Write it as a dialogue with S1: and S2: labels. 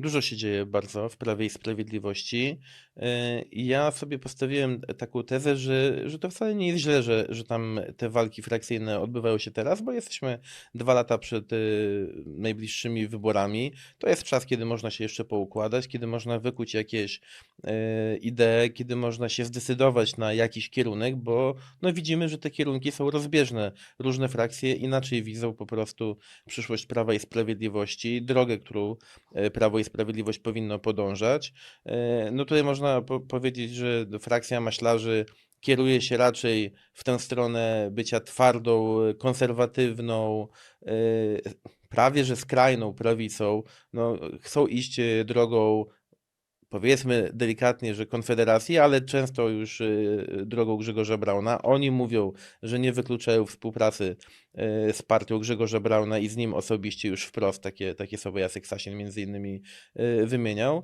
S1: Dużo się dzieje bardzo w Prawie i Sprawiedliwości. E, Ja sobie postawiłem taką tezę, że, że to wcale nie jest źle, że, że tam te walki frakcyjne odbywają się teraz, bo jesteśmy dwa lata przed e, najbliższymi wyborami. To jest czas, kiedy można się jeszcze poukładać, kiedy można wykuć jakieś e, idee, kiedy można się zdecydować na jakiś kierunek, bo no widzimy, że te kierunki są rozbieżne. Różne frakcje inaczej widzą po prostu przyszłość Prawa i Sprawiedliwości, drogę, którą Prawo i Sprawiedliwość powinno podążać. E, No tutaj można po powiedzieć, że frakcja maślarzy kieruje się raczej w tę stronę bycia twardą, konserwatywną, e, prawie że skrajną prawicą. No, chcą iść e, drogą powiedzmy delikatnie, że Konfederacji, ale często już y, drogą Grzegorza Brauna. Oni mówią, że nie wykluczają współpracy y, z partią Grzegorza Brauna i z nim osobiście już wprost takie, takie słowa Jacek Sasin między innymi y, wymieniał.